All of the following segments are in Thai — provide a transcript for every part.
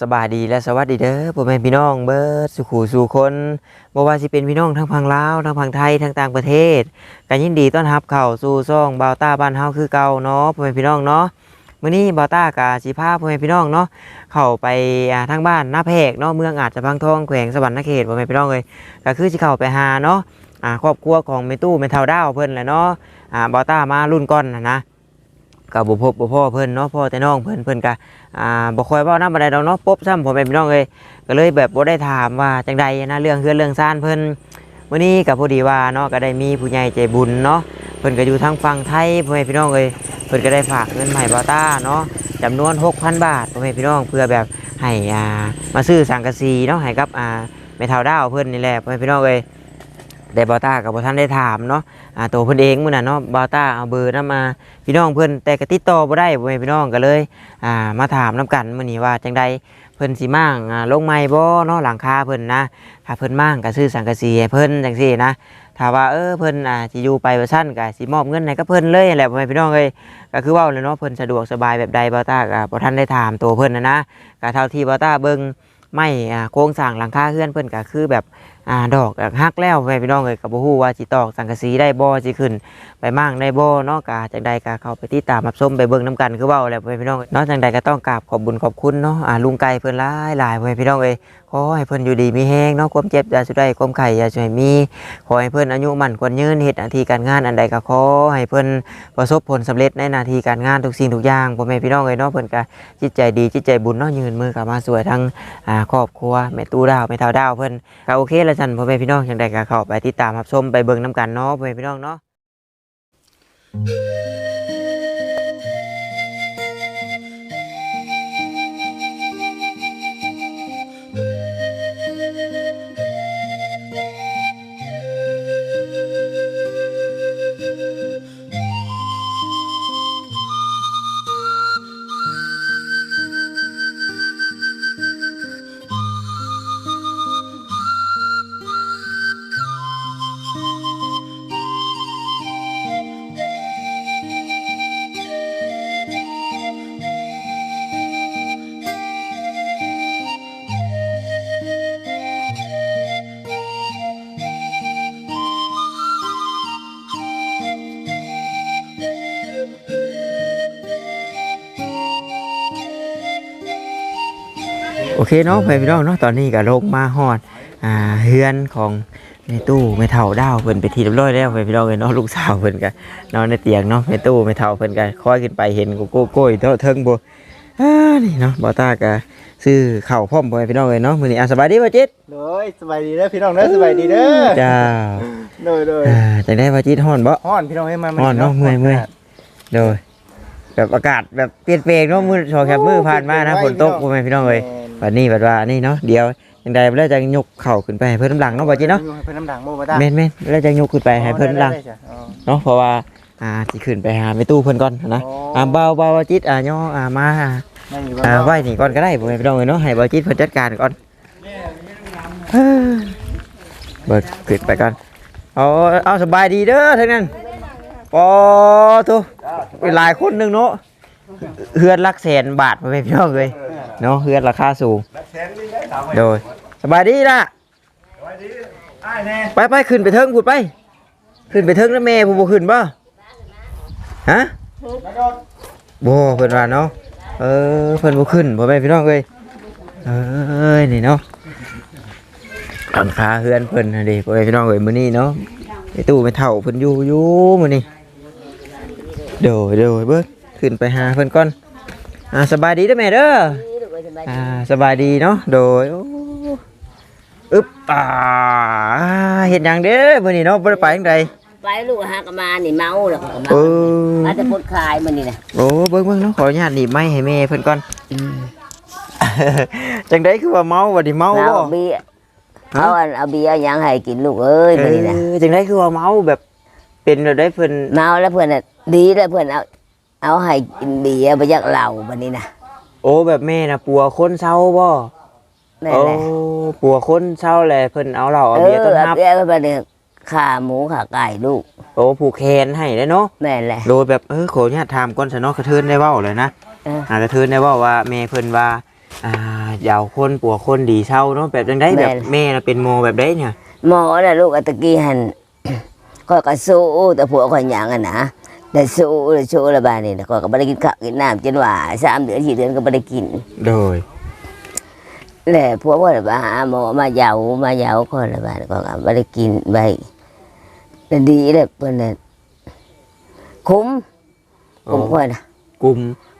สบายดีและสวัสดีเด้อพ่อแม่พี่น้องเบิร์ดสุขูสู่คนบ่ว่าสิเป็นพี่น้องทั้งพังลาวทั้งพังไทยทั้งต่างประเทศก็ยินดีต้อนรับเข้าสู่ซ่องบาวต้าบ้านเฮาคือเก่าเนาะพ่อแม่พี่น้องเนาะมื้อนี้บาวต้ากะสิพาพ่อแม่พี่น้องเนาะเข้าไปทางบ้านนาแพกเนาะเมืองอาจจะพังทองแขวงสวรรณเขตพ่อแม่พี่น้องเอ้ยก็คือสิเข้าไปหาเนาะครอบครัวของแม่ตู้แม่เฒ่าดาวเพิ่นแหละเนาะบาวต้ามารุ่นก่อนนะนะ ก็บ่พบบ่พ่อเพิ่นเนาะพ่อแต่น้องเพิ่นเพิ่นก็อ่าบ่คอยเว้านำบ่ได้ดอกเนาะปบซ้ำผมเป็นพี่น้องเอ้ยก็เลยแบบบ่ได้ถามว่าจังใดนะเรื่องเฮือนเรื่องซ่านเพิ่นมื้อนี้ก็พอดีว่าเนาะก็ได้มีผู้ใหญ่ใจบุญเนาะเพิ่นก็อยู่ทางฝั่งไทยพ่อแม่พี่น้องเอ้ยเพิ่นก็ได้ฝากเงินมาให้บ่าวต้าเนาะจำนวน 6,000 บาทพ่อแม่พี่น้องเพื่อแบบให้อ่ามาซื้อสังกะสีเนาะให้กับอ่าแม่เฒ่าดาวเพิ่นนี่แหละพ่อแม่พี่น้องเอ้ย แต่บาต้าก็บ่ทันได้ถามเนาะอ่าตัวเพิ่นเองมื้อน่ะเนาะบาต้าเอาเบอร์นำมาพี่น้องเพิ่นแต่ก็ติดต่อบ่ได้พ่แม่พี่น้องก็เลยอ่ามาถามน้ำกันมื้อนี้ว่าจังใดเพิ่นสิมั่งอ่าลงไม้บ่เนาะหลังคาเพิ่นนะถ้าเพิ่นมั่งก็ซื้อสังกะสีให้เพิ่นจังซี่นะถ้าว่าเออเพิ่นอ่าสิอยู่ไปว่าซั่นก็สิมอบเงินให้กับเพิ่นเลยแหละพ่อแม่พี่น้องเอ้ยก็คือเว้าเลยเนาะเพิ่นสะดวกสบายแบบใดบ่ตาก็บ่ทันได้ถามตัวเพิ่นนะนะก็เท่าที่บ่ตาเบิ่งไม่โครงสร้างหลังคาเฮือนเพิ่นก็คือแบบ อ่าดอกหักแล้วพ่อแม่พี่น้องเลยกับ่ฮู้ว่าจิตอกสังกะสีได้บ่จิขึ้นไปมั่งได้บ่เนาะกาจังใดกาเข้าไปที่ตามรับชมไปเบิ้งน้กันคือเบ้าแล้วแม่พี่น้องเนาะจังใดก็ต้องกราบขอบบุญขอบคุณเนาะอ่าลุงไก่เพื่อนหลายหลายพ่อแม่พี่น้องเลยขอให้เพิ่นอยู่ดีมีแฮงเนาะความเจ็บอย่าสุดได้ความไข้อย่าช่วยมี ขอให้เพิ่นอายุมั่นควรยืนเฮ็ดหน้าที่การงานอันใดก็ขอให้เพิ่นประสบผลสำเร็จในหน้าที่การงานทุกสิ่งทุกอย่างพ่อแม่พี่น้องเอ้ยเนาะเพิ่นก็จิตใจดีจิตใจบุญเนาะยืนมือเข้ามาสวยทั้งอ่าครอบครัวแม่ตู้ดาวแม่เฒ่าดาวเพิ่นก็โอเคล้วซั่นพ่อแม่พี่น้องจังใดก็เข้าไปติดตามรับชมไปเบิ่งนํกันเนาะพ่อแม่พี่น้องเนาะ เคเนาะพ่อแม่พี่น้องเนาะตอนนี้ก็ลงมาฮอดอ่าเฮือนของในตู้ไม่เท่าดาวเพิ่นไปทีเรียบร้อยแล้วพ่อแม่พี่น้องเอ้ยเนาะลูกสาวเพิ่นก็นอนในเตียงเนาะในตู้ไม่เท่าเพิ่นก็คอยขึ้นไปเห็นโกโก้โก้ยเท่าเทิงบ่อ่านี่เนาะบ่าวตาก็ซื้อข้าวพร้อมพ่อแม่พี่น้องเอ้ยเนาะมื้อนี้อะสบายดีบ่จิตโดยสบายดีเด้อพี่น้องเด้อสบายดีเด้อจ้าโดยโดยอ่าจังได้บ่จิตฮ้อนบ่ฮ้อนพี่น้องให้มาฮ้อนเนาะเมื่อยเมื่อยโดยแบบอากาศแบบเปลี่ยนแปลงเนาะมื้อสองแคบมื้อผ่านมานะฝนตกพ่อแม่พี่น้องเอ้ย บัดนี้บัดว่านี่เนาะเดี๋ยวจังใดแล้วจะยกเข่าขึ้นไปให้เพิ่นน้ำหลังเนาะบ่จิเนาะเพิ่นน้ำดังโมบ่ตาแม่นแม่นแล้วจะยกขึ้นไปให้เพิ่นน้ำหลังเนาะเพราะว่าอ่าสิขึ้นไปหาไปตู้เพิ่นก่อนนะอ่าเบาเบาจิตอ่าย่ออ่ามาอ่าไว้นี่ก่อนก็ได้บ่ให้พี่น้องเอ้ยเนาะให้บ่จิตเพิ่นจัดการก่อนเฮ้อเบิดขึ้นไปก่อนเอาเอาสบายดีเด้อทั้งนั้นปอตุเป็นหลายคนหนึงเนาะ เฮือนหลักแสนบาทบ่แม่นพี่น้องเอ้ยเนาะเฮือนราคาสูง โดยสบายดีล่ะไปไปขึ้นไปเทิงพูดไป ขึ้นไปเทิงแล้วแม่ผู้บ่ขึ้นบ่ฮะบ่เพิ่นว่าเนาะเออเพิ่นบ่ขึ้นบ่แม่พี่น้องเอ้ยเอ้ยนี่เนาะหลังคาเฮือนเพิ่นน่ะดิบ่แม่พี่น้องเอ้ยมื้อนี้เนาะไอ้ตู้ไม่เฒ่าเพิ่นอยู่อยู่มื้อนี้โดยโดยเบิด ขึ้นไปหาเพิ่นก่อนอ่าสบายดีเด้อแม่เด้ออ่าสบายดีเนาะโดยโอ้อึ๊บอ่าเห็นอย่างเด้อมื้อนี้เนาะบ่ได้ไปจังไดไปลูกหากนมานี่เมาแล้วก็มาเอออาจจะปวดคลายมันนี่นะโอ้เบิ่งเบิ่งเนาะขออนุญาตหนีบไม้ให้แม่เพิ่นก่อนจังไดคือว่าเมาบ่ได้เมาเอาบ่เบียร์เอาอันเอาเบียร์หยังให้กินลูกเอ้ยเอมันนี่นะอจังไดคือว่าเมาแบบเป็นแบบได้เพิ่นเมาแล้วเพื่อนน่ะดีแล้วเพื่อนเอา เอาให้กินเบียร์ไปยักเหล้ามันนี่นะโอ้แบบแม่น่ะปัวคนเศร้าบ่นั่นโอ้แหละปัวคนเศร้าแหละเพิ่นเอาเหล้าเอาเอเบียอร์ต้นเอาฮับเบียร์ไปเนี่ยขาหมูขาไก่ลูกโอ้ผูกแขนให้เด้อเนาะแม่นแหละ โดยแบบเออขออนุญาตถามก่อนซะเนาะกระเทินได้เว้าเลยนะเออหากระเทินได้เว่าว่าแม่เพิ่นว่าอ่ายาวคนปัวคนดีเช่าเนาะแบบจังได้แบบแม่น่ะเป็นโมแบบได้เนี่ย หมอน่ะลูกอัตะกี้หันก็ก็สู้แต่ผัวก็หยังอะนะ แต่สู้แต่สู้ละบาดนี่ก็ก็บ่ได้กินข้าวกินน้ำจนว่าสามเดือนสี่เดือนก็บ่ได้กินโดยแหละผัวว่าละบาหาหมอมาเหยามาเหยาก็ละบาดก็ก็บ่ได้กินไปแต่ดีเลยเพิ่นน่ะคุ้มคุ้มคนน่ะกลุ่ม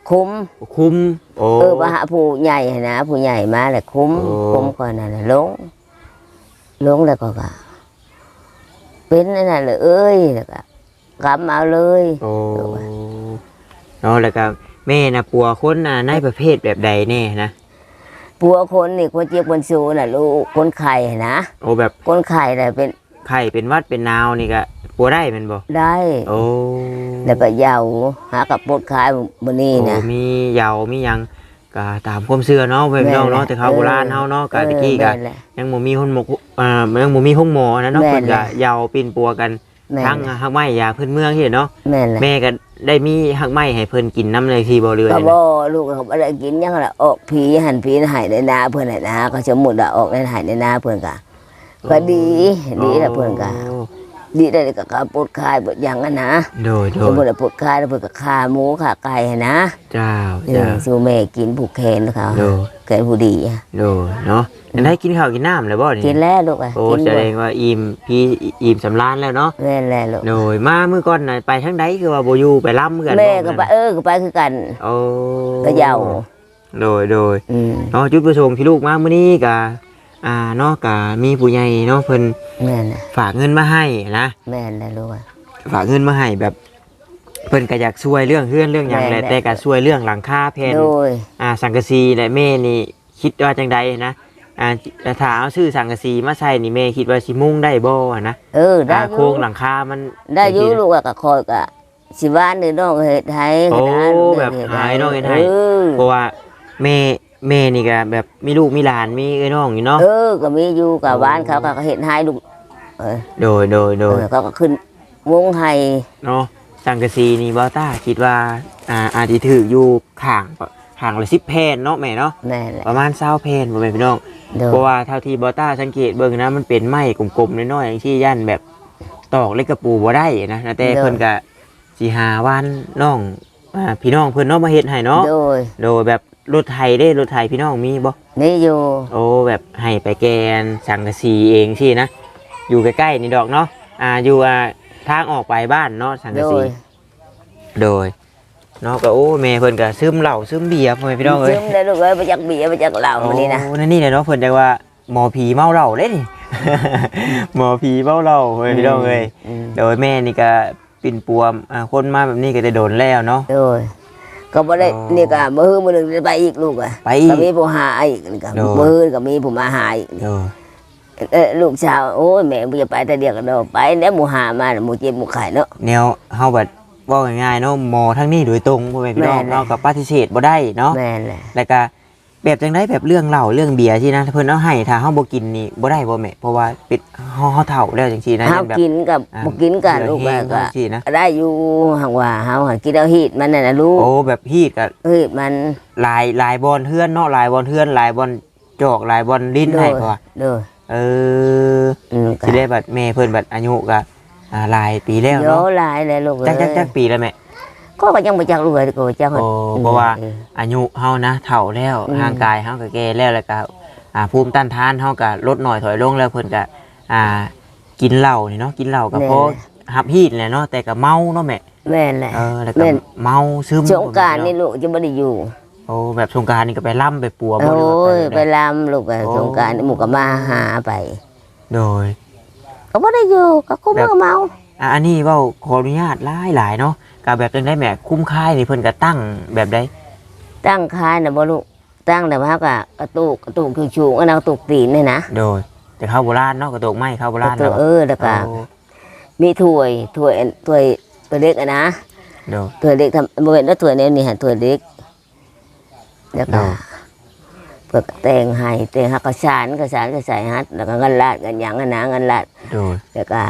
คุ้มคุ้มโอ้เออมาหาผู้ใหญ่นะผู้ใหญ่มาแหละคุ้มโอ้คุ้มก่อนนั่นน่ะลงลงแล้วก็ก็เป็นนั่นน่ะเลยเอ้ยแล้วก็ กำเอาเลยโอ้เนาะแล้วก็แม่น่ะปัวคนน่ะในประเภทแบบใดแน่นะปัวคนนี่คนเจ็บคนสูน่ะลูกคนไข่นะโอ้แบบคนไข่น่ะเป็นไข้เป็นหวัดเป็นหนาวนี่ก็ปัวได้แมันบ่ได้ โอ้แล้วก็เหยาหากับปวดขายมื้อนี้โอ้นะมีเหยามีหยังก็ตามความเชื่อเนาะเพื่อนพี่น้องเนาะแต่เขาวโบราณเฮาเนาะก็ตะกี้ก็แม่นแหละยังบ่มีห้องหมกอ่ายังบ่มีห้องหมอนะเนาะแม่เพิ่นนแหก็ละเหยาปิ่นปัวกัน แม่นทั้งหักไม้ยาพื้นเมืองที่เนาะแม่นแหละแม่ก็ได้มีหักไม้ให้เพิ่นกินน้ำเลยที่บ่เรือก็นะบ่ลูกเขาบ่ได้กินหยังละออกผีหันผีใหายในนาเพิ่นน่ะนะก็สมมุติว่าออกในใหายในนาเพิ่นก็ก็ดีดีละเพิ่นก็โอ้ดีได้ก็กระปวดคายปวดหยังอะนะโดยโดสมมยติว่าปวดคายแล้วเพิ่นก็ขาหมูขาไก่อะนะเจ้าเอเจ้าอสู้แม่กินผูกแขนเขาโดยแขนผู้ดีอะโดยเนาะยังได้กินข้าวกินน้ำเลยบ่นี่กินแล้วลูกอะโอ้กินแสด้วดยงว่าอิ่มพี่อิ่มสำราญแล้วเนาะแม่นแล้วลูกโดยมามื้อก่อนน่ะไปทางใดคือว่าบ่อยู่ไปล่ำกันแม่ก็บ่ไปเออก็ไปคือกันโอ้ก็เหยาโดยโดยอืมเนาะจุดประสงค์ที่ลูกมามื้อนี้ก็อ่าเนาะก็มีผู้ใหญ่เนาะเพิ่นแม่นน่ะฝากเงินมาให้นะแม่นแล้วลูกอะฝากเงินมาให้แบบเพิ่นก็อยากช่วยเรื่องเฮือนเรื่องหยังแหละแม่นๆแต่ก็ช่วยเรื่องหลังคาแผ่นโดยอ่าสังกะสีและแม่นี่คิดว่าจังใดนะ อ่าถ้าเอาชื่อสังกะสีมาใส่นี่แม่คิดว่าสิมุ่งได้บ่อะนะเออได้อ่าอโครยู่งหลังคามันได้อยู่ลูกอะก็คอยก็สิบ้านนี่น้องเฮ็ดให้โอ้เฮ็ดให้แบบหายน้องเฮ็ดให้เออเพราะว่าแม่แม่นี่ก็แบบมีลูกมีหลานมีเอ้ยน้องอยู่เนาะเออก็มีอยู่กับบ้านเขาก็เฮ็ดให้ลูกเออโดยโดยโดย เออเขาก็ขึ้นวงให้ เนาะสังกะสีนี่บ่ต้าคิดว่าอ่าอาจสิถืออยู่ข้าง ข้างละ10แผ่นเนาะแม่เนาะแม่นแหละ ประมาณ20แผ่นบ่แม่นพี่น้องโดยเพราะว่าเท่าที่บอต้าสังเกตเบิ่งนะมันเป็นไม้กลมๆน้อยๆอย่างที่ย่านแบบตอกเล็กกระปูบ่ได้นะนะแต่เพิ่นก็สิหาวันน้องอ่าพี่น้องเพิ่นเนาะมาเฮ็ดให้เนาะโดยโดยแบบรถไถได้รถไถพี่น้องมีบ่ นี่อยู่โอ้แบบให้ไปแกนสังกะสีเองที่นะ อยู่ใกล้ๆนี่ดอกเนาะอ่าอยู่อ่าทางออกไปบ้านเนาะสังกะโดสียโดย เนาะก็โอ้แม่เพิ่นก็ซึมเหล้าซึมเบียร์พ่อแม่พี่น้องเอ้ยซึมได้ลูกเอ้ยไปจากเบียร์ไปจากเหล้ามานี่นะโอ้นั่นนี่แหละเนาะเพิ่นจะว่าหมอผีเมาเหล้าเด้นี่หมอผีเมาเหล้าเฮ้ยพี่น้องเอ้ยอืมโดยแม่นี่ก็ปิ่นปวมอ่าคนมาแบบนี้ก็จะโดนแล้วเนาะโดยก็บ่ได้อ๋อนี่ก็มื้อมื้อหนึงจะไปอีกลูกอะไปอีกก็มีผู้หาอีกนี่ก็โดยมื้อก็มีผู้มาหาอีกโดยเอ้ยลูกสาวโอ้ยแม่บ่จะไปแต่เดียวกันเนาะไปแล้วหมู่หามาน่ะหมู่เจ็บหมู่ไข้เนาะแนวเฮาแบบเว่าง่ายๆเนาะหมอทั้งนี้โดยตรงพ่อแม่พี่น้องแม่นเนาะก็ปฏิเสธบ่ได้เนาะแม่นแหละแล้วก็แบบจังไดแบบเรื่องเหล้าเรื่องเบียร์ที่นะเพิ่นเอาให้ถ้าเฮาบ่กินนี่บ่ได้บ่แม่เพราะว่าปิดเฮาเฮาเฒ่าแล้วจังซี่นะเฮาแบบกินกับอ่าบ่กินกันลูกเบื่แม่อแห้งก็จังซี่นะได้อยู่หังว่าเฮาหันกินเอาฮีดมันน่ะนะลูกโอ้แบบฮีดก็เฮ้ยมันหลายหลายบอลเฮือนเนาะหลายบอลเฮือนหลายบอลจอกหลายบอลลิ้นโดให้ยเพราะว่าโดยเอออืมก็สิได้บัดแม่เพิ่นบัดอายุก็ อ่าหลายปีแล้วโยเนาะหลายเลยลูกจักจักเอ้ยจักปีแล้วแม่ก็ก็ยังบ่จักลูกเลยก็บ่จักโอ้เพราะว่าเอออายุเฮานะเฒ่าแล้วอืมร่างกายเฮาก็แก่แล้วแล้วก็อ่าภูมิต้านทานเฮาก็ลดน้อยถอยลงแล้วเพิ่นก็อ่ากินเหล้านี่เนาะกินเหล้าก็เพราะหับฮีดแหละเนาะแต่ก็เมาเนาะแม่แม่นแหละเออแล้วก็แม่นเมาซึมสงกรารนี่ลูกจะบ่ได้อยู่โอ้แบบสงกรารนี่ก็ไปล่ำไปปัวบ่โอ้หรืยว่าไปลำลูกอะโอ้สงกรารหมู่ก็มาหาไป โดย ก็บ่ได้อยู่ก็คุ้มแบบมือเมาอะอันนี้เว่าขออนุญาตหลายหลายๆเนาะกับแบบจังได้แหม่คุ้มค่ายนี่เพิ่นก็ตั้งแบบใดตั้งคายน่ะบ่ลูกตั้งแต่ว่าก็กระตุกกระตุกคือชูงอันนั้นกระตุกตีนนี่นะโดยแต่ข้าวโบราณเนาะกระโดกไม้ข้าวโบกราระณตุกเนาะเออแล้วก็โอ้มีถ้วยถ้วยถ้วยตัวเล็กอะนะโดยถ้วยเล็กทำบ่เป็นแล้วถ้วยนี้นี่ฮะถ้วยเล็กแล้วก็อ๋อ เพื่อแต่งให้แต่งฮักกระสานกระสานก็ใส่ฮัดแล้วก็เงินลาดเงินหยังอะนะเงินลาดโดยแล้วก็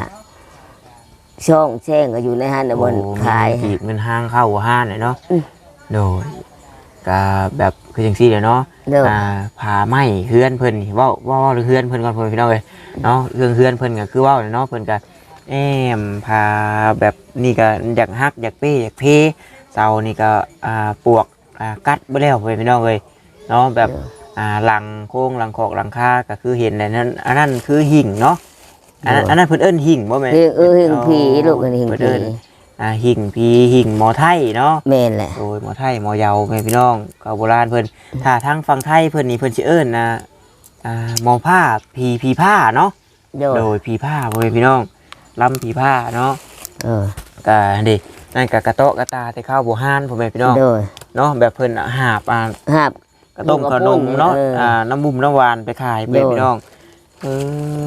ช่องแช่งก็อยู่ในฮันน่ะบนโอ้ขายมีจีบเงินห้างเข้าห้านเลยเนาะอืมโดยก็แบบคือจังซี่แหละเนาะเด้ออ่าพาไม้เฮือนเพิ่นนี่เว้าเว้าเว้าเรื่องเฮือนเพิ่นก่อนพ่อแม่พี่น้องเอ้ยเนาะเรื่องเฮือนเพิ่นก็คือเว้าเลยเนาะเพิ่นก็แอมพาแบบนี่ก็อยากฮักอยากเป้อยากเพเสานี่ก็อ่าปวกอ่ากัดบ่แล้วพ่อแม่พี่น้องเอ้ยเนาะแบบ อ่าหลังโค้งหลังขอกหลังคาก็คือเห็นแล้วนั่นอันนั้นคือหิ่งเนาะอันนั้นอันนั้นเพิ่นเอิ้นหิ่งบ่แม่นเฮงเออเฮงผีลูกกันเฮงเพิ่นผีเอิ้นอ่าหิ่งพีหิ่งหมอไทยเนาะแม่นแหละโดยหมอไทยหมอเยาแม่พี่น้องเก่าโบราณเพิ่นถ้าทางฝั่งไทยเพิ่นนี่เพิ่นสิเอิ้นนะอ่าหมอผ้าผีผีผ้าเนาะโดยโดยผีผ้าพ่อแม่พี่น้องลำผีผ้าเนาะเออก็เด็นั่นก็กระโตะกระตาแต่ข้าวบัวห้านพ่อแม่พี่น้องโดยเนาะแบบเพิ่นหาบอ่าหาบกระ ต้มกขระนปุ้มนเนาะเอออ่อ่าน้ำบุ่มน้ำหวานไปขายพ่อแม่โดยพี่น้องเอ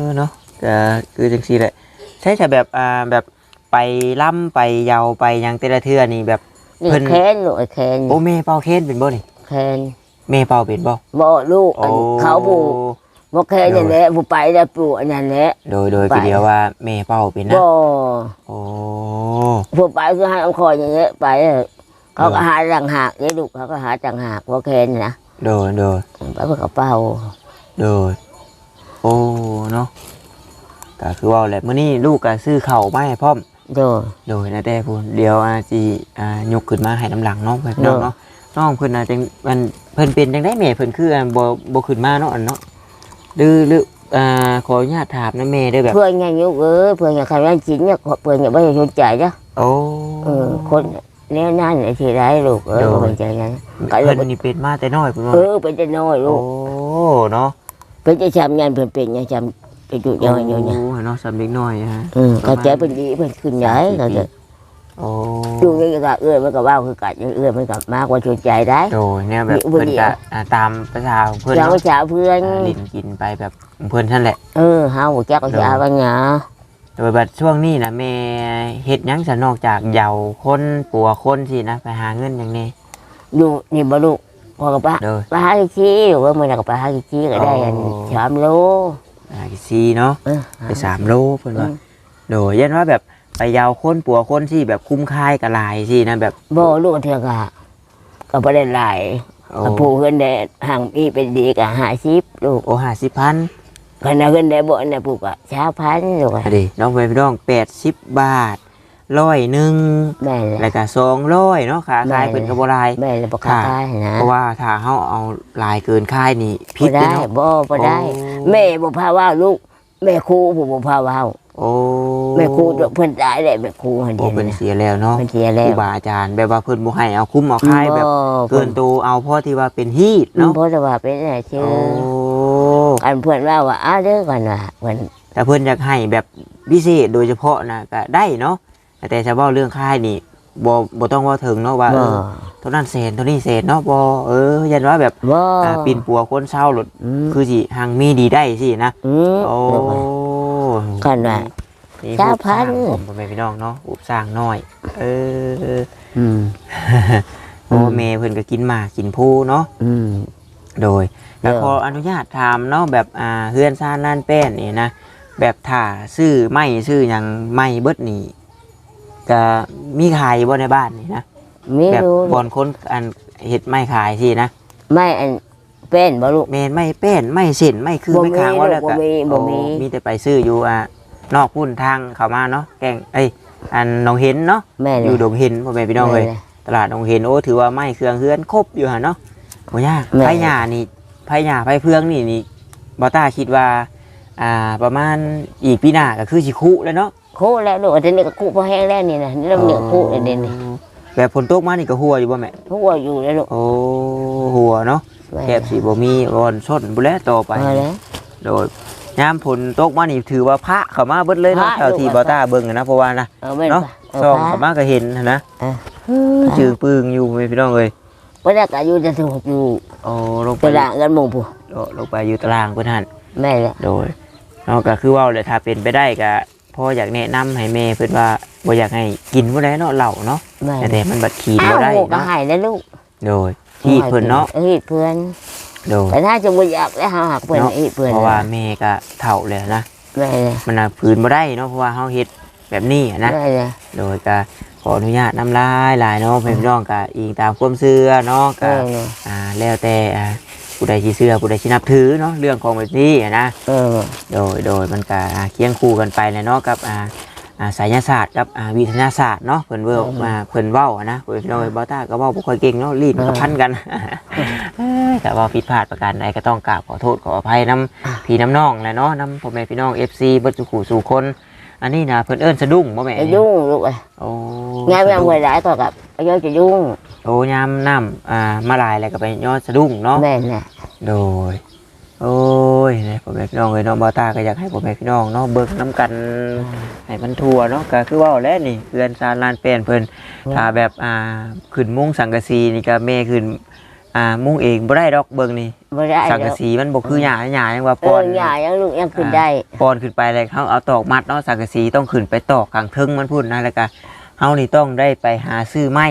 อเนาะก็คือจังซี่แหละใช่แต่แบบอ่าแบบไปล่ำไปเยาไปหยังแต่ละเทื่อนี่แบบนี่เพิ่นแค้นลูกไอ้แค้นโอ้แม่เป่าเค้นเป็นบ่นี่แค้นแม่เป่าเป็นบ่บ่ลูกอันเขาผู้บ่แค้นนั่นแหละผู้ไปแล้วปู่อันนั้นแหละโดยโดยไปคือเดียวว่าแม่เป่าเป็นนะบ่โอ้ผู้ไปคือให้เอาคอยอย่างเงี้ยไปเออเขาก็เออหาต่างหากเนี่ยลูกเขาก็หาต่างหากบ่แค้นนะ โดยโดยไปเพื่อกระเป๋าโดยโอ้เนาะก็คือว่าแหละมื้อนี้ลูกก็ซื้อข้าวมาให้พร้อมโดยโดยนะแต่พูนเดี๋ยวอาจีอ่ายกขึ้นมาให้น้ำหลังเนาะไปพี่น้องเออเนาะน้องเพิ่นน่ะจังมันเพิ่นเป็นจังได๋แม่เพิ่นคืออันบ่บ่ขึ้นมาเนาะอันเนาะหรือหรืออ่าขออนุญาตถามนะแม่เด้อแบบเพื่อนไงยุกเออเพื่อนไงใครว่าจริงเนี่ยเพื่อนไงไม่ได้สนใจจ้ะโอ้เออคน แนวนั้นไอ้ที่ไรลูกเออโดยบ่เป็นใจนั้นก็เลยเพิ่นนี่เป็นมาแต่น้อยเพิ่นว่าเออเป็นจะน้อยลูโอ้กเนาะเป็นจะจำงานเพื่อนเป็นไงจำไปดูย่อยย่อยเนี่ยโอ้เนาะสำเล็กน้อยฮะเออเขาใจเป็นดีเพื่อนขึ้นใหญ่เขาจะโอ้ดูนี่ก็เอื้อมันก็ว่าคือกัดเอื้อมันก็มากกว่าสนใจได้ โดยเนี่ยแบบมีอุบัเพิ่นติเหก็ตุอ่าตามภาษาของเพิ่นอย่างเนาะว่าสาวเพื่อน อ่าลิ้นกินไปแบบเพิ่นท่านแหละ เออเฮาจักก็สาวกันหยา โดยบัดช่วงนี้นะเม่เฮ็ดยังสนอกจากเหยาคนปัวคนสินะไปหาเงินอย่างนี้ ดูนี่บลูพอกับปลาเด้อ ปลาฮากิชีหรือว่ามือหนักกับปลาหากิชีก็ได้อันสามโลหากิชีเนาะไปสามโลเพื่อนว่าอืโดยยันว่าแบบไปเหยาวคนปัวคนสิแบบคุ้มค่ายกับลายสินะแบบบ่ลูกเถอะก็ก็บ่ได้หลายโอ้กับผู้เพื่อนเด้ห่างปีเป็นดีก็หาสิบลูกโอ้สิพัน คนเอาเงินได้บ่อนนะปุ๊กอะเช้าพันลูอ่ดิน้องไปน้องแปดสิบบาทร้อยหนึ่งแม่นล้ละวก็สองร้อยเนาะค่ะขายเป็นกระบอกลาย แม่นแล้วบ่ขาค่ยนะเพราะว่าถ้าเขาเอาลายเกินค่ายนี่ผิบ่ดเด้อได้เนาะ บ่บ่ได้ โอ้ แม่บ่พาว่าลูก แม่ครูผมบ่พาว่าโอ้แม่ครูเพิ่นตายแล้วแม่ครูหั่นโอ้เดียป็นเสียแล้วเนาะเพิ่นเสียแล้วครูบาอาจารย์แบบว่าเพิ่นบ่ให้เอาคุ้มเอาค่ายแบบเกินตัวเอาเพราะที่ว่าเป็นฮีดเนาะ เพราะว่าเป็นอะไรชื่อ อันเพื่อนว่าว่าอ้าวเด้อก่อนว่าเพิ่นแต่เพิ่นอยากให้แบบพิเศษโดยเฉพาะนะก็ได้เนาะแต่เฉพาะเรื่องค่ายนี่บ่บ่ต้องว่าถึงเนาะว่าเอบ่อเท่านั้นแสนเท่านี้แสนเนาะบ่เออยันว่าแบบบ่อ่าปีนปัวคนเช่าหลุดอืมคือสิหังมีดีได้สินะ อืมโอ้กันว่านี่เจ้าพันรูปสร้างผมพ่อแม่พี่น้องเนาะอุบสร้างน้อย เอออืม โอ้อืมแม่เพิ่นก็กินหมากกินผู้เนาะอืม โดยเด้แล้วอขออนุญาตถามเนาะแบบอ่าเฮือนซ่านนั่นแป้นนี่นะแบบถ้าซื้อไม้ซื้อหยังไม้เบิดนี่ก็มีขายบ่ในบ้านนี่นะไม่แบบรู้บอนคนอันเฮ็ดไม้ขายสินะไม่อันเป็นบ่ลูกแม่นไม้แป้นไม้เส้นไม้คือบ่ไม้มีขางว่าแล้วบ่ก็มีบ่มี โอ้มีแต่ไปซื้ออยู่อ่านอกพุ่นทางเข้ามาเนาะแกงเอ้ยอันหนองเห็นเนาะแม่อเลยยู่ดงเห็นพ่อแม่พี่น้องเลยแม่ตลาดหนองเห็นโอ้ถือว่าไม้เครื่องเฮือนครบอยู่หั่นเนาะ บ่ยากแม่ ไผหญ้านี่ไผหญ้าไผเพืองนี่นี่บ่ต้าคิดว่า อ่าประมาณอีกปีหน้าก็คือสิคุแล้วเนาะโคแล้วลูกอันนี้ก็คู่พอแห้งแล้วนี่นะนี่เราเหนียวคู่เด่นนี่แบบฝนตกมานี่ก็หัวอยู่บ่แม่ทุกว่าอยู่แล้วลูกโอ้หัวเนาะแม่แคบสิบ่มีบอนชนบ่แล้วต่อไปมาแล้วโดยยามฝนตกมานี่ถือว่าพระเข้ามาเบิดเลยเนาะพระเท่าที่ลูกบ่ต้าเบิ่งอะนะเพราะว่านะ เอาไม่เนาะเอาส่องพาเข้ามาก็เห็นนะจือปึงอยู่แม่พี่น้องเอ้ย เพราะนั้นก็อยู่จะถูกอยู่โอ้ลงไปตลาดกันหมู่ผู้โอ้ลงไปอยู่ตารางเพิ่นหั่นแม่เลยโดยเนาะก็คือเว่าเลยถ้าเป็นไปได้ก็พ่ออยากแนะนำให้แม่เพิ่นว่าบ่อยากให้กินบ่ได้เนาะเหล้าเนาะแม่แต่แต่มันบัดขีนอ้าบ่วได้หมู่ก็เนาะให้แล้วลูกโดยที่เพิ่นเนาะเอ้ยเพื่อนโดยแต่ถ้าจะบ่อยากแล้วหาหักเพื่อนเนาะเอ้ยเพื่อนเพราะว่าแม่ก็เฒ่าแล้วนะแม่เลยมันน่ะฝืนบ่ได้เนาะเพราะว่าเฮาเฮ็ดแบบนี้อะนะแม่เลยโดยก็ ขออนุญาตน้ำลายหลายเนาะเพื่อนพี่น้องก็อิงตามความเชื่อเนาะเอก็ออ่าแล้วแต่อ่าผู้ใดที่เชื่อผู้ใดที่นับถือเนาะเรื่องของแบบนี้อะนะเออโดยโดยมันก็อ่าเคียงคู่กันไปเลยเนาะกับอ่าอ่าไสายศาสตร์กับอ่าวิทยาศาสตร์เนาะเพิ่นเว้ามาเพิ่นเว้าอะนะเพิ่นพี่น้องเอ้ยบ่ต้าก็เว้าบ่ค่อยเก่งเนาะลีดมันก็พันกันเอ้ยแต่ว่าผิดพลาดประการใดก็ต้องกราบขอโทษขออภัยนํพี่น้ำน้องแหละเนาะนํพ่อแม่พี่น้อง FC เบิดสุขุสู่คน อันนี้นะเพิ่นเอิ้นสะดุ้งบ่แม่จะยุ่งลูกอะโอ้งานไม่เอาไว้หลายก็กับอายุจะยุ่งโอ้ยามน้ำอ่ามาหลายแล้วก็ไปยอดสะดุ้งเนาะแม่น่ะโดย โอ้ยเนี่ยพ่อแม่พี่น้องเลยเน้องบอตาก็อยากให้พ่อแม่พี่น้องเนาะเบิ่งน้ำกันให้มันทั่วเนาะก็คือเว่าแล้วนี่เพื่อนซานลานเป็นเพิ่นถ้าแบบอ่าขึ้นมุ้งสังกะสีนี่ก็แม่ขึ้น อ่ามุ้งเองบ่ได้ดอกเบิ่งนี่ไม่ได้สังแล้กะวสีมันบ่คือหญ้าหญ้ายังว่าเอปออนหย่ายังลูกยังขึ้นได้ปอนขึ้นไปเลยเขาเอาตอกมัดเนาะสังกะสีต้องขึ้นไปตอกข้างเทึงมันพูดนะแล้วก็เฮานี่ต้องได้ไปหาซื้อไม้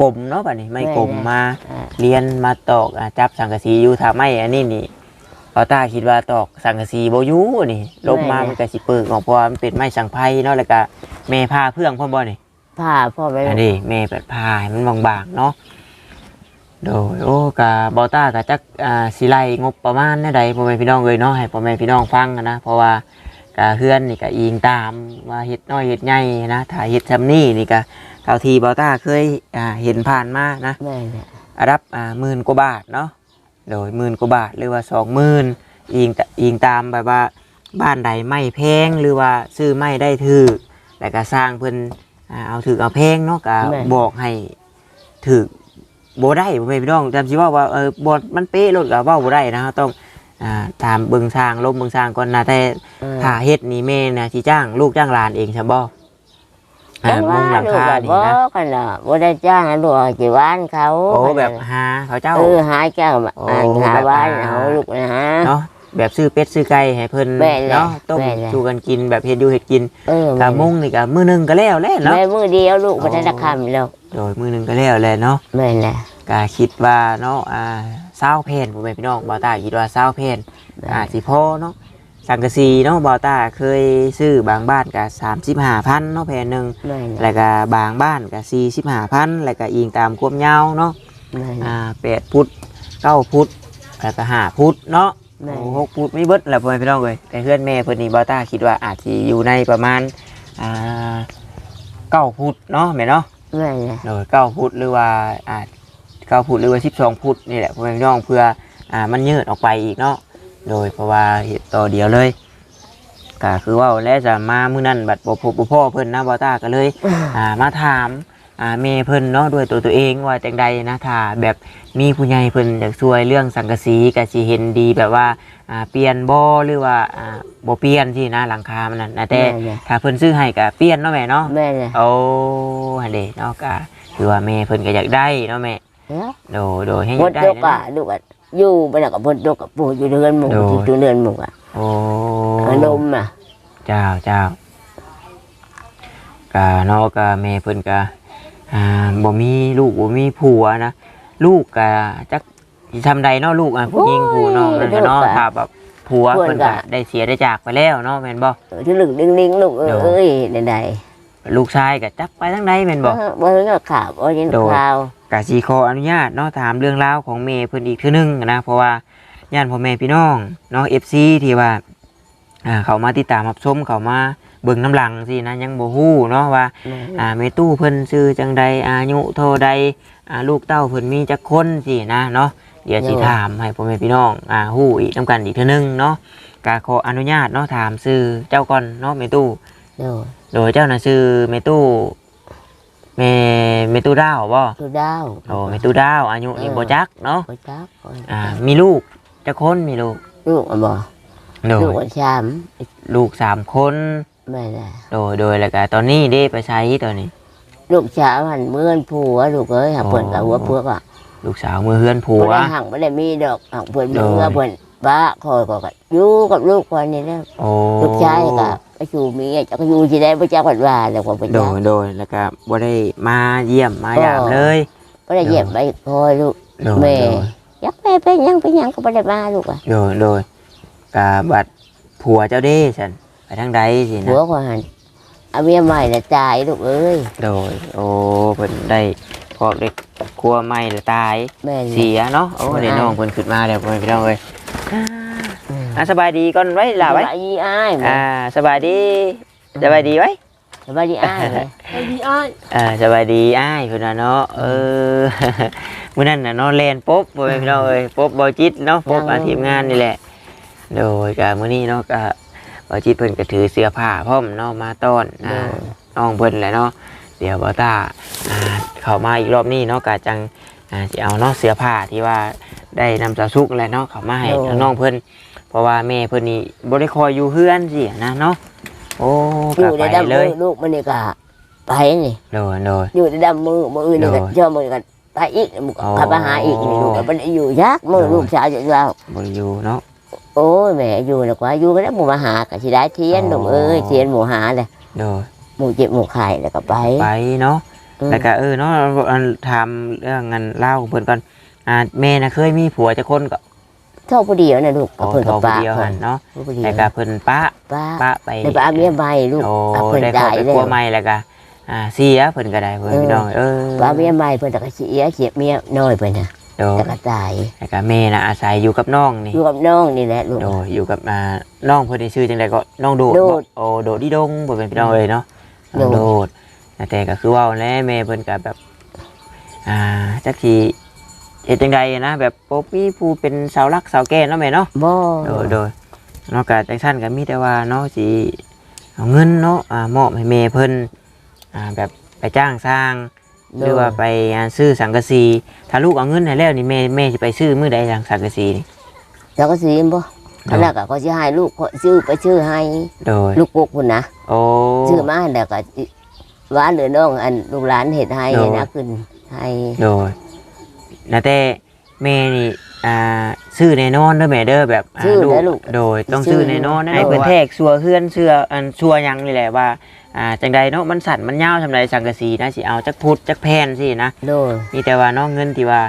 กลมเนาะบัดนี้ไม้กลมมาอ่าเรียนมาตอกอะจับสังกะสีอยู่ถ้าไม่อันนี้นี่พอตาคิดว่าตอกสังกะสีโบอยูนี่ลบมามันก็สิเปิกออกเพราะว่ามันเป็นไม้สังไพ่เนาะแล้วก็แม่ผ้าเพื่องพ่อบ่นี่ผ้าพ่อไปอันนี้แม่แบบผ้าให้มันบางๆเนาะ โดยโอ้กะบอต้ากะจักอ่าสิไลงบประมาณแน่ใดพ่อแม่พี่น้องเลยเนาะให้พ่อแม่พี่น้องฟังกันนะเพราะว่ากะเฮือนนี่กะอิงตามว่าเฮ็ดน้อยเฮ็ดใหญ่นะถ้าเฮ็ดซำนี้นี่กะเท่าที่บอต้าเคยอ่าเห็นผ่านมานะแม่น่ะอารับอ่าหมื่นกว่าบาทเนาะโดยหมื่นกว่าบาทหรือว่าสองหมื่นอิงตะอิงตามแบบว่าบ้านใดไม่แพงหรือว่าซื้อไม่ได้ถือแล้วก็สร้างเพิ่นอ่าเอาถือเอาแพงเนาะก็บอกให้ถือ บ่ได้บ่แม่นพี่น้องจำสิว่าว่าเออบ่มันเป๊ะรถก็เว้าบ่ได้นะเราต้องอ่าตามเบิ่งสร้างลมเบิ่งสร้างก่อนนะแต่เออ ถ้าเฮ็ดนี่แม่นะสิจ้างลูกจ้างหลานเองใช่บ่อ่าแต่มุว่างหลังลูกคาแบบนี่บ่นะกันน่ะบ่ได้จ้างให้ลูกเอาจีวานเขาโอ้แบบหาเขาเจ้า เออหาเจ้ามาโอ้อ่านหาแบบบ้านหา เอาลูกนะ เนาะ แบบซื้อเป็ดซื้อไก่ให้เพิ่นแม่นแหละเนาะต้มแม่นแหละชูกันกินแบบเฮ็ดอยู่เฮ็ดกินเออกะมุงนี่กะมื้อหนึงก็แล้วแหละเนาะ แม่มือเดียวลูกโอ้บ่ได้ราคามีแล้วโดยมื้อหนึงก็แล้วแหละเนาะแม่น่ะกะคิดว่าเนาะอ่า20เพนบ่แม่นพี่น้องบ่าวตาคิดว่า20เพนอ่าสิพอเนาะสังกะสีเนาะบ่าวตาเคยซื้อบางบ้านก็35,000เนาะแผ่นหนึงแม่น่ะแล้วก็บางบ้านก็45,000แล้วก็อิงตามความยาวเนาะ แม่น่ะอ่า8ฟุต9ฟุตแล้วก็5ฟุตเนาะแม่ โอ้หกฟุตไม่เบิดแหละพ่อแม่พี่น้องเลยแต่เพื่อนแม่เพิ่นนี่บอต้าคิดว่าอาจจะอยู่ในประมาณอ่าเก้าฟุตเนาะแม่เนาะแม่น่ะโดยเก้าฟุตหรือว่าอาจเก้าฟุตหรือว่าสิบสองฟุตนี่แหละพ่อแม่พี่น้องเพื่ออ่ามันยืดออกไปอีกเนาะโดยเพราะว่าเห็ดต่อเดียวเลยก็คือว่าแล้วจะมามื้อนั้นบัดบ่พบบ่พ่อเพิ่นนะบอต้าก็เลย อ่ามาถาม อ่าเมเพิ่นเนาะด้วยตัวตัวเองว่าจังใดนะถ้าแบบมีผู้ใหญ่เพิ่นอยากช่วยเรื่องสังกะสีก็สิเห็นดีแบบว่าอ่าเปลี่ยนบ่หรือว่าอ่าบ่เปลี่ยนที่นะหลังคามันนั่นนะแต่แม่น่ะถ้าเพิ่นซื้อให้ก็เปลี่ยนเนาะแม่เนาะ แม่น่ะโอ้หั่นเด้เนาะก็คือว่าแม่เพิ่นก็อยากได้เนาะแม่เนาะโดโดให้อพยาดกได้ดกนะ อะลูกอะอยู่ไปแล้วก็พดดกอะปู่อยู่เรือนหมู่โดย ที่ตัวเรือนหมู่อะโอ้ขนมอะเจ้าเจ้าก็เนาะก็แม่เพิ่นก็ อ่าบ่มีลูกบ่มีผัวนะลูกก็จักสิทำใดเนาะลูกอะผู้หญิงผู้น้องนั่นก็เนาะถ้าแบบผัวเพิ่นก็ได้เสียได้จากไปแล้วเนาะแม่นบ่ที่ลึกดิ้งดิ้งลูกเอ้ยใดลูกชายก็จักไปทางใดแม่นๆบ่บ่เห็นก็ข่าวบ่เห็นโดยข่าวก็สิขออนุญาตเนาะถามเรื่องราวของแม่เพิ่นอีกเทื่อนึงนะเพราะว่าญาติพ่อแม่พี่น้องเนาะ FC ที่ว่าอ่าเขามาติดตามรับชมเขามา เบิ่งน้ำหลังสินะยังบ่ฮู้เนาะว่าแม่อ่าแม่ตู้เพิ่นชื่อจังใดอายุเท่าใดอ่าลูกเต้าเพิ่นมีจักคนสินะเนาะเดี๋ยวสิถามให้พ่อแม่พี่น้องอ่าฮู้อีกนํกันอีกเทื่อนึงเนาะก็ขออนุญาตเนาะถามชื่อเจ้าก่อนเนาะแม่ตู้โดยโดยเจ้าน่ะชื่อแม่ตู้แม่แม่ตู้ดาวบ่ตัวดาวโอ้แม่ตู้ดาวอายุนี่บ่จักเนาะบ่จักบ่อ่ามีลูกจักคนมีลูกลูกอะบ่โดลูกยอะชามลูกสามคน แม่น่ะโดยโดยแล้วก็ตอนนี้ได้ไปใช้ตอนนี้ ลูกชามมันเหมือนผัวลูกเอ้ยหาเพิ่นกับหัวเพือกอะลูกสาวมือเฮือนผับ่วได้หังบ่ได้มีดอกหังเพิ่นโดเมื่อยเพิ่นบ้าคอยก็ก็อยู่กับลูกคนนี้แล้วโอ้ลูกชายก็ไปสู่เมียจะก็อยู่ที่ได้บ่จักว่าว่าแล้วก็บ่โดจักยโดยแล้วก็บ่ได้มาเยี่ยมมายามเลยบ่ได้เหยียบไปคอยลูกโดยแม่โดยยักแม่เป็นหยังเป็นหยังก็บ่ได้มาลูกอะโดยโดยกาบัดผัวเจ้าเด้ฉัน ไปทางใดสิผันะวก็หันเอาเมียใหม่ละจ่ายลูกเอ้ยโดย โอ้เพิ่นได้พอกเด็กครัวใหม่ละตายแม่นเสียเนาะโอ้ใช่เดี๋ยวน้องเพิ่นขึ้นมาแล้วเพิ่นพี่น้องเอ้ยอืมอะสบายดีก่อนไว้ล่ะไว้สบายดีอ้ายอ่าสบายดีสบายดีไว้สบายดีอ้ายเลยอ่าสบายดีอ้ายเพิ่นน่ะเนาะเออมื้อนั้นน่ะเนาะแล่นปุ๊บบ่แม่นพี่น้องเอ้ยปุ๊บบ่จิตเนาะปุ๊บอาทีมงานนี่แหละโดยก็มื้อนี้เนาะก็ บ่จิตเพิ่นก็ถือเสื้อผ้าพร้อมเนาะมาต้อนอ่าน้องเพิ่นแหละเนาะเดี๋ยวบ่ตาอ่าเข้ามาอีกรอบนี้เนาะก็จังอ่าสิเอาเนาะเสื้อผ้าที่ว่าได้นำสาวสุกแหละเนาะเข้ามาให้น้องๆเพิ่นเพราะว่าแม่เพิ่นนี่บ่ได้คอยอยู่เฮือนสินะเนาะโอ้อก็ยู่ในไปดำเลมือยลูกมันนี่ก็ไปนี่โดยโดยอยู่ในดำมือมืออื่นนี่ก็โดยเชื่อมือกันไปอีกมึงอ๋อพาไปหาอีกนี่ลูกก็มันอยู่ยากมือโดยลูกชายจะว่าบ่ได้อยู่เนาะ โอ้ยแม่อยู่แล้วกว่าอยู่ก็ได้หมู่มาหาก็สิได้เทียนอ๋อลูกเอ้ยเทียนหมู่หาเลยโดยหมู่เจ็บหมู่ไข่แล้วก็ไปไปเนาะอืมแล้วก็เออเนาะอันถามเรื่องงานเล่าของเพิ่นก่อนอ่าแม่น่ะเคยมีผัวจักคนก็เท่าผู้เดียวนะลูกกับโอ้เพิ่นทกัอบงผู้ป้าเดียวเพิ่หันนเนาะผู้เดียวแล้วก็เพิ่นปะป้าปะไปในป้าเมียใหม่ลูกโอ้เอาเพิ่นได้ได้เข้าไปแล้ครัววใหม่แล้วก็อ่าเสียเพิ่นก็ได้เพิ่นเออพี่น้องเออป้าเมียใหม่เพิ่นก็เสียเสียเมียน้อยเพิ่นน่ะ โดยแต่ก็ตายแล้วก็แม่น่ะอาศัยอยู่กับน้องนี่ อยู่กับน้องนี่แหละลูก โดยอยู่กับอ่าน้องเพิ่นนี่ชื่อจังไดก็น้องโดดโดบ่ดโอ้โดดดิดงบ่เป็นพี่น้องเลยเนาะโดด โดดแต่ก็คือเว่าแหล้วแม่เพิ่นก็แบบ อ่าจักสิเฮ็ดจังไดนะ แบบบ่มีผู้เป็นเสาหลักเสาแก่นเนาะแม่เนาะ บ่โดยโดยนอกจากจังซั่นก็มีแต่ว่าเนาะสิเอาเงินเนาะอ่ามอบให้แม่เพิ่นอ่าแบบไปจ้างสร้าง หรือว่าไปอ่าซื้อสังกะสีถ้าลูกเอาเงินให้แล้วนี่แม่แม่สิไปซื้อมื้อใดสังกะสีนี่แล้วก็สิบ่อันนั้นก็เขาสิให้ลูกเขาซื้อไปซื้อให้โดยลูกกุกพุ่นนะโอ้ซื้อมาแล้วก็หวานหรือน้องอันลูกหลานเฮ็ดให้โดยนะขึ้นให้โดยนะแต่แม่นี่อ่าซื้อแน่นอนเด้อแม่เด้อแบบาซื้อแล้วลูกโดยต้องซื้อแน่นอนนะซื้อให้เพิ่นแทกชัวเฮือนเชื่ออันชัวหยังนี่แหละว่า อ่าจังใดเนาะมันสั่นมันยาวทำใดสังกะสีนะสิเอาจักพุทธจักแผ่นสินะโดยมีแต่ว่าเนาะเงินที่ว่า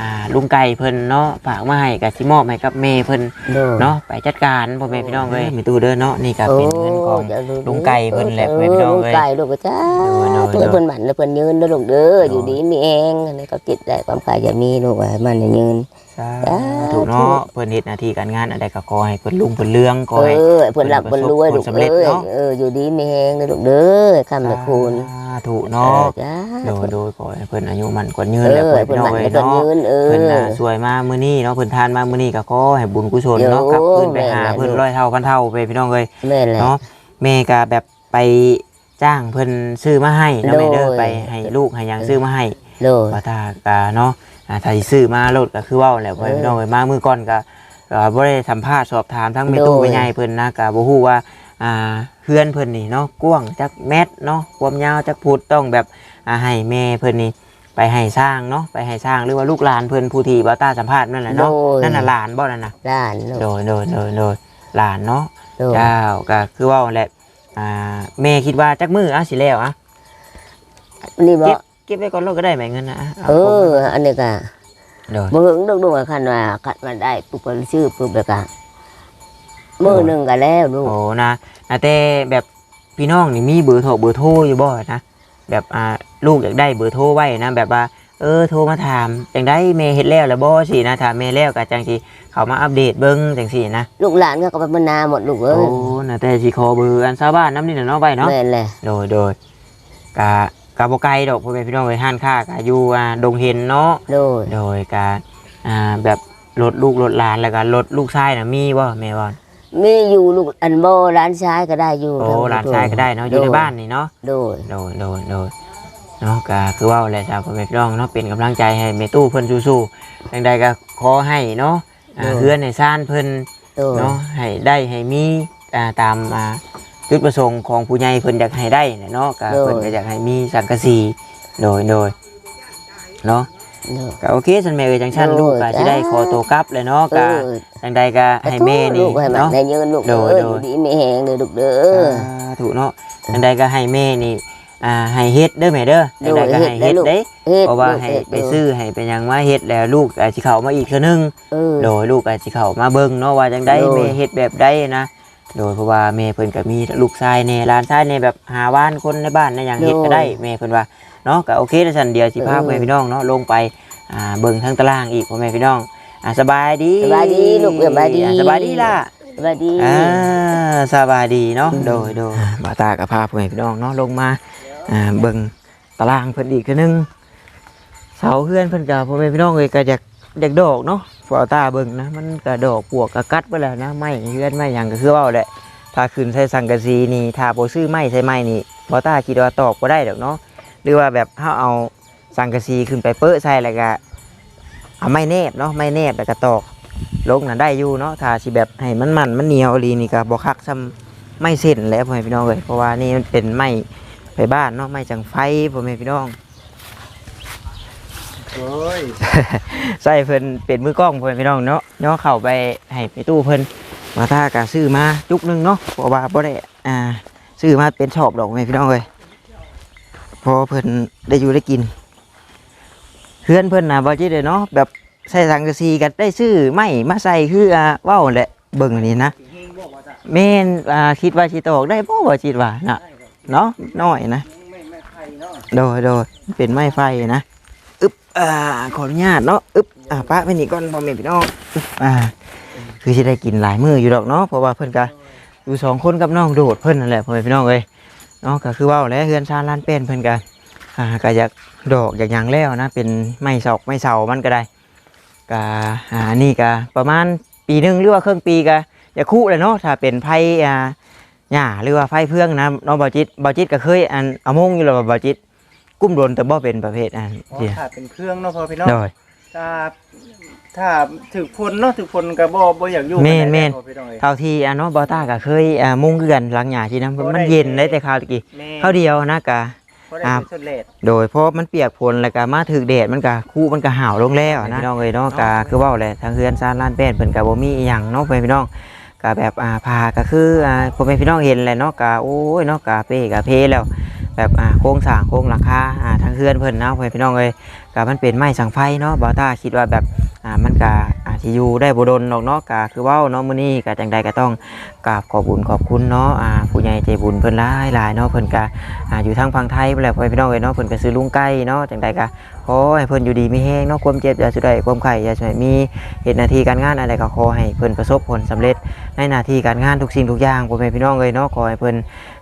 อ่าลุงไก่เพิ่นเนาะฝากมาให้ก็สิมอบให้กับแม่เพิ่นโดยเนาะไปจัดการพ่อแม่พี่น้องเอ้ยมีตู้เด้อเนาะนี่ก็โอ้เป็นเงินของเดี๋ยวดูลุงไก่เพิ่นแหละออเพิ่นพี่น้องลุงเอ้ยไก่ลูกก็จ้าโดยโดยเพื่อเพิ่นหมันแล้วเพิ่นยืนเด้อลูกเด้อโดยอยู่ดีมีเองอันนี้ก็จิตได้ความขายจะมีลูกว่ามันจะยืนสาสาธุธุเนาะเพิ่นเฮ็ดหน้าที่การงานอะไรก็ขอให้เพิ่นรุ่งเพิ่นเรืองขอเอให้อเพิ่นหลับเพิ่นรวยเพิ่ลูนกสำเร็จเอ้ยเนาะเอออยู่ดีมีเองเด้อลูกเด้อคำละคุณสาธุเนาะจ้าโดยโดยขอให้เพิ่นอายุมันกว่ายืเอนแล้วอเพิ่นเพิ่พี่นน้หองมันเอ้ยแล้วก็เนาะยืนเออ เพิ่นน่ะสวยมามื้อนี้เนาะเพิ่นทานมามื้อนี้ก็ขอให้บุญกุศลเนาะโอ้กลับคืนไปหาแม่นเพิ่นลูกร้อยเท่าพันเท่าไปพี่น้องเอ้ยแม่นแหละ เนาะแม่ก็แบบไปจ้างเพิ่นซื้อมาให้เนาะแม่เด้อโดย ไปให้ลูกให้หยังซื้อมาให้ โดย ว่าถ้าก็เนาะอ่าถ้าสิซื้อมาโลดก็คือเว้าแหละพ่อแม่พี่น้องเอ้ยมามื้อก่อนก็เอ่อบ่ได้สัมภาษณ์สอบถามทั้งแม่ตู้โดย แม่ใหญ่เพิ่นนะก็บ่ฮู้ว่าอ่าเพื่อนเพิ่นนี่เนาะกว้างจักเมตรเนาะความยาวจักฟุตต้องแบบอ่าให้แม่เพิ่นนี่ ไปให้สร้างเนาะไปให้สร้างหรือว่าลูกหลานเพิ่นผู้ที่บ่าวตาสัมภาษณ์นั่นแหละเนาะโดย นั่นน่ะหลานบ่นั่นน่ะด้านลูกโดยโดยโดยโดยหลานเนาะโดยเจ้าก็คือเว่าแหละอ่าแม่คิดว่าจักมืออะสิแล้วอะนี่บ่เก็บเก็บไว้ก่อนโลกก็ได้ไหมเงินนะะเอออันนี้ก็โดย บ่หึงดอกดวงคันว่าคันมาได้ปุ๊บก็ชื่อปุ๊บแล้วก็มื้อหนึงก็แล้วลูกโอ้นะนะแต่แบบพี่น้องนี่มีเบอร์โทรเบอร์โทรอยู่บ่นะ แบบอ่าลูกอยากได้เบอร์โทรไว้นะแบบว่าเออโทรมาถามจังได้แม่เฮ็ดแล้วแล้วบ่สินะถามแม่แล้วก็จังสิเขามาอัปเดตเบิ่งจังซี่นะลูกหลานก็ก็ไปบรรณาหมดลูกเอ้โอ้ยนะแต่สิขอเบอร์อันชาวบ้านนำนี่น่ะเนาะไว้เนาะแม่นแหละโดยโดยกะกะบ่ไกลดอกพ่อแม่พี่น้องเอ้ยห้านค้ากะอยู่อ่าดงเห็นเนาะโดยโดยการอ่าแบบรถลูกรถหลานแล้วก็รถลูกชายน่ะมีบ่แม่บอล มีอยู่ลูกอันโบร้านชายก็ได้อยู่โอ้ทั้งหลานชายก็ได้เนาะอยู่ในบ้านนี่เนาะโดยโดยโดยโดยเนาะก็คือว่าแหละจ้าพ่อแม่พี่น้องเนาะเป็นกำลังใจให้แม่ตู้เพิ่นสู้ๆจังใดก็ขอให้เนาะอ่าเฮือนให้ซ่านเพิ่นโดยเนาะให้ได้ให้มีอ่าตามอ่าจุดประสงค์ของผู้ใหญ่เพิ่นอยากให้ได้น่ะเนาะก็เพิ่นก็อยากให้มีสังกะสีโดยโดยเนาะโดย ก็โอเคสันแม่เอ้ยจังซั่นโดยลูกก็สิได้จ้าขอตัวกลับเลยเนาะเอก็อจังใดก็ให้แม่นี่ลูกให้มันเนาะได้ยืนลูกโดเอ้ยยโดยดีไม่แหงเลยลูกเด้อถูกเนาะจังใดก็ให้แม่นี่อ่าให้เฮ็ดเด้อแม่เด้อจังใดก็ให้เฮ็ดเด้เฮ็ดเพราะว่าลูกให้เฮ็ดไปซื้อให้เป็นหยังว่าเฮ็ดแล้วลูกอาจสิเข้ามาอีกเทื่อนึงเออโดยลูกอาจสิเข้ามาเบิ่งเนาะว่าจังใดโดยแม่เฮ็ดแบบใดนะโดยเพราะว่าแม่เพิ่นก็มีลูกชายแน่หลานชายแน่แบบหาบ้านคนในบ้านในหยังเฮ็ดก็ได้แม่เพิ่นว่า เนาะก็โอเคแล้วซั่นเดียวสิพาพ่อแม่พี่น้องเนาะลงไปอ่าเบิ่งทางตารางอีกพ่อแม่พี่น้องอ่าสบายดีสบายดีลูกสบายดี อ่สบายดีล่ะ สวัสดีอ่าสบายดีเนาะโดยโดยบ่าวตากับพาพ่อแม่พี่น้องเนาะลงมาอ่าเบิ่งตารางเพิ่นอีกคือหนึงเสาเฮือนเพิ่นก็พ่อแม่พี่น้องเอ้ยก็อยากอยากดอกเนาะบ่าวตาเบิ่งนะมันก็ดอกปวกก็กัดไปแล้วนะไม้เฮือนไม้หยังก็คือเว้าแหละถ้าขึ้นใส่สังกะสีนี่ถ้าบ่ซื้อไม้ใส่ไม้นี่บ่าวตาคิดว่าตอกบ่ได้ดอกเนาะห รือว่าแบบเฮาเอาสังกะสีขึ้นไปเปิ้ใส่แล้วก็เอาไม้แนบเนาะไม้แนบแล้วก็ตอกลงน่ะได้อยู่เนาะถ้าสิแบบให้มันมันมันเหนียวอีหลีนี่ก็บ่คักซ้ำไม่เส้นแหล้วพ่อแม่พี่น้องเอ้ยเพราะว่านี่มันเป็นไม้ไปบ้านเนาะไม้จังไฟพ่อแม่พี่น้องโอ้ยใส่เพิ่นเป็นมือกล้องพ่อแม่พี่น้องเนาะย่อเข้าไปให้ไปตู้เพิ่นมาถ้ากะซื้อมาจุกหนึงเนาะเพราะว่าบ่ได้อ่าซื้อมาเป็นชอบดอกพ่อแม่พี่น้องเอ้ย พอเพิ่นได้อยู่ได้กินเพื่อนเพิ่นนะบ่จิได้เนาะแบบใส่สังกะสีก็ได้ซื้อไม้มาใส่คืออ่าเว้าแหละเบิ่งอันนี้นะเมนอ่าคิดว่าสิตอกได้บ่ว่าคิดว่าน่ะเนาะน้อยนะโดยโดยเป็นไม้ไฟนะอึบอ่าขออนุญาตเนาะอึบอ่าปะไปนี่ก่อนพ่อแม่พี่น้องอึบอ่า คือสิได้กินหลายมื้ออยู่ดอกเนาะเพราะว่าเพิ่นก็อยู่สองคนกับน้องโดดเพิ่นนั่นแหละพ่อแม่พี่น้องเอ้ย เนาะก็คือเว้าแล้วเฮือนชาล้านเป็นเพิ่นก็อ่าก็อยากดอกอยากหยังแล้วนะเป็นไม้ศอกไม้เสามันก็ได้ก็อ่านี่ก็ประมาณปีหนึงหรือว่าครึ่งปีก็อย่าคู่เลยเนาะถ้าเป็นไผอ่าหญ้าหรือว่าไฟเพื่องนะน้องบอจิตบอจิตก็เคยอันเอามงอยู่แล้วบอจิตกุ้มโดนแต่บ่เป็นประเภทอันอ๋อเดียวถ้าเป็นเครื่องเนาะพอพี่น้องโดย ถ้า ถ้าถึกพลเนาะถึกพลก็บ่บ่อยากอยู่แม่นแม่นพอพี่น้องเอ้ย เท่าที่อันเนาะบอต้าก็เคยอ่ามุงคือกันหลังหญ้าที่นั้นบ่ได้มันเย็นได้แต่คราวตะกี้แม่ ข้าวเดียวนะกะ บ่ได้อ่า เป็นสุดเลด โดยเพราะมันเปียกฝนแล้วก็มาถึกแดดมันก็คู่มันก็ห่าวลงแล้วนะพี่น้องเอ้ยเนาะก็คือเว้าแหละทางเฮือนซ่านล้านแป้นเพิ่นก็บ่มีอีหยังเนาะพ่อแม่พี่น้องก็แบบอ่าพาก็คืออ่าพ่อแม่พี่น้องเห็นแหละเนาะก็โอ้ยเนาะก็เป้ก็เพแล้ว แบบอ่าโครงสร้างโครงหลังคาอ่าทางเฮือนเพิ่นเนาะเพื่อแม่พี่น้องเอ้ยก็มันเป็นไม้สังไฟเนาะบ่าวตาคิดว่าแบบอ่ามันก็อาจสิอยู่ได้บ่ดนอกเนาะก็คือว้าเนาะมื้อนี้ก็จังใดก็ต้องกราบขอบุญขอบคุณเนาะอ่าผู้ใหญ่ใจบุญเพิ่นหลายหลายเนาะเพิ่นก็อ่าอยู่ทางฝั่งไทยพุ่นแหละพ่อแม่พี่น้องเอ้ยเนาะเพิ่นก็ซื้อลุงไก่เนาะจังใดก็ขอให้เพิ่นอยู่ดีมีแฮงเนาะความเจ็บอย่าสุดใดความไข้อย่าสุดมีเหตุหน้าที่การงานอะไรก็ขอให้เพิ่นประสบผลสำเร็จในหน้าที่การงานทุกสิ่งทุกอย่างพ่อแม่พี่น้องเอ้ยเนาะขอให้เพิ่น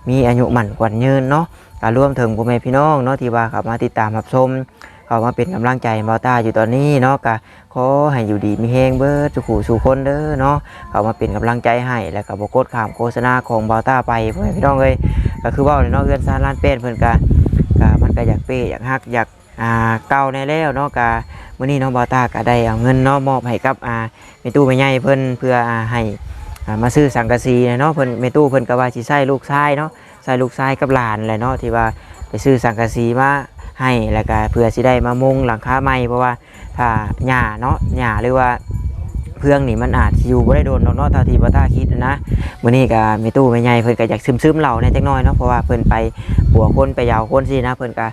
มีอายุมั่นขวัญยืนเนาะ การร่วมถึงพ่อแม่พี่น้องเนาะที่ว่าเข้ามาติดตามรับชมเข้ามาเป็นกำลังใจบอต้าอยู่ตอนนี้เนาะก็ขอให้อยู่ดีมีแฮงเบิดสุขูสู่คนเด้อเนาะเข้ามาเป็นกำลังใจให้แล้วก็บ่กดข้ามโฆษณาของบอต้าไปพ่อแม่พี่น้องเอ้ยก็คือว่าเนาะเรือนซานล้านเป็นเพิ่นก็ก็มันก็อยากเป้อยากฮักอยากอ่าเก่าในแล้วเนาะก็มื้อนี้เนาะบอต้าก็ได้เอาเงินเนาะมอบให้กับอ่าแม่ตู้แม่ใหญ่เพิ่นเพื่ออ่าให้มาซื้อสังกะสีเนาะเพิ่นแม่ตู้เพิ่นก็ว่าสิใช้ลูกชายเนาะ ใส่ลูกชายกับหลานแหละเนาะที่ว่าไปซื้อสังกะสีมาให้แล้วก็เพื่อสิได้มามุงหลังคาใหม่เพราะว่าถ้าหญ้าเนาะหญ้าหรือว่าเพื่องนี่มันอาจอยู่บ่ได้โดนเนาะเท่าที่บ่ตาคิดนะมื้อนี้ก็มีตู้แม่ใหญ่เพิ่นก็อยากซึมๆเหล่าในจักหน่อยเนาะเพราะว่าเพิ่นไปปัวคนไปยาวคนสินะเพิ่นก็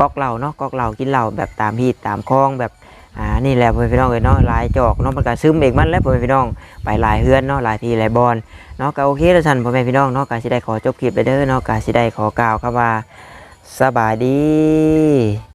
ก๊อกเหล้าเนาะก๊อกเหล้ากินเหล้าแบบตามฮีตตามคลองแบบอ่านี่แหละพ่อแม่พี่น้องเอ้ยเนาะลายจอกเนาะมันก็ซึมเองมันแล้วพ่อแม่พี่น้องไปลายเฮือนเนาะลายที่ลายบอน เนาะก็โอเคแล้วท่านพ่อแม่พี่น้องเนาะกาสิได้ขอจบคลิปไปเด้อเนาะกาสิได้ขอกล่าวคำว่าสบายดี